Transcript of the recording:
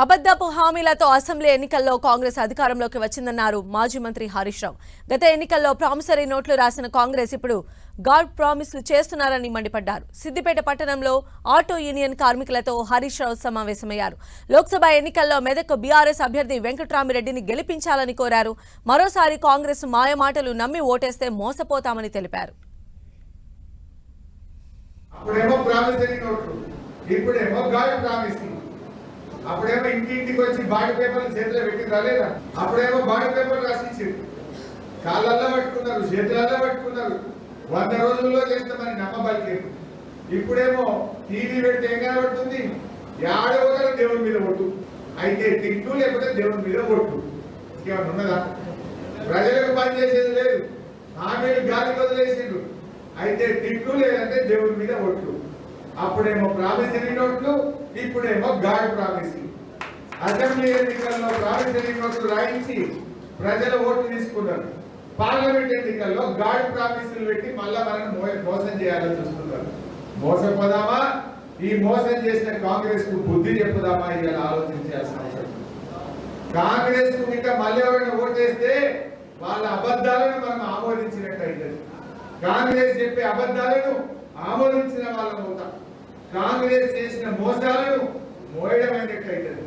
అబద్దపు హామీలతో అసెంబ్లీ ఎన్నికల్లో కాంగ్రెస్ అధికారంలోకి వచ్చిందన్నారు మాజీ మంత్రి హరీష్ రావు. గత ఎన్నికల్లో ప్రామిసరీ నోట్లు రాసిన కాంగ్రెస్ ఇప్పుడు గాడ్ ప్రామిస్లు చేస్తున్నారని మండిపడ్డారు. సిద్దిపేట పట్టణంలో ఆటో యూనియన్ కార్మికులతో హరీష్ రావు సమావేశమయ్యారు. లోక్సభ ఎన్నికల్లో మెదక్ బీఆర్ఎస్ అభ్యర్థి వెంకట్రామిరెడ్డిని గెలిపించాలని కోరారు. మరోసారి కాంగ్రెస్ మాయమాటలు నమ్మి ఓటేస్తే మోసపోతామని తెలిపారు. ఇప్పుడేమో ప్రామిసరీ నోట్లు ఇప్పుడేమో గాడ్ ప్రామిసింగ్. అప్పుడేమో ఇంటింటికి వచ్చి బాడీ పేపర్లు చేతిలో పెట్టి రాలేదా అప్పుడేమో బాడీ పేపర్లు రాసిచ్చారు కాళ్ళల్లో పట్టుకున్నారు చేతులల్లో పట్టుకున్నారు. వంద రోజుల్లో చేస్తామని నమ్మబలికారు ఇప్పుడేమో టీవీ పెడితే ఏం కనబడుతుంది? యాడవగల దేవుని మీద ఒట్టు అయితే తిట్టు లేకపోతే దేవుని మీద ఒట్టు ఇంకేమన్నా ఉన్నదా? ప్రజలకు పనిచేసేది లేదు. ఆమెను గాలి వదిలేసిండు అయితే తిట్టు లేదంటే దేవుని మీద ఒట్లు అప్పుడేమో ప్రామిసరీ నోట్లు ఇప్పుడేమో గాడ్ ప్రామిసరీ అసెంబ్లీ ఎన్నికల్లో ప్రామిసరీ నోట్లు రాయించి ప్రజలు ఓట్లు తీసుకున్నారు. పార్లమెంట్ ఎన్నికల్లో గాడ్ ప్రామిసులు పెట్టి మళ్ళా మనల్ని మోసం చేయాలని చూస్తున్నారు. మోసపోదామా? ఈ మోసం చేసిన కాంగ్రెస్కు బుద్ధి చెప్పుదామా ఇలా ఆలోచించాల్సిన అవసరం కాంగ్రెస్కు ఇంకా మళ్ళీ ఎవరైనా ఓటేస్తే వాళ్ళ అబద్ధాలను మనం ఆమోదించినట్టు అయితే కాంగ్రెస్ చెప్పే అబద్ధాలను ఆమోదించిన వాళ్ళం అవుతాం. కాంగ్రెస్ చేసిన మోసాలను మోయడం అయినట్టు అవుతుంది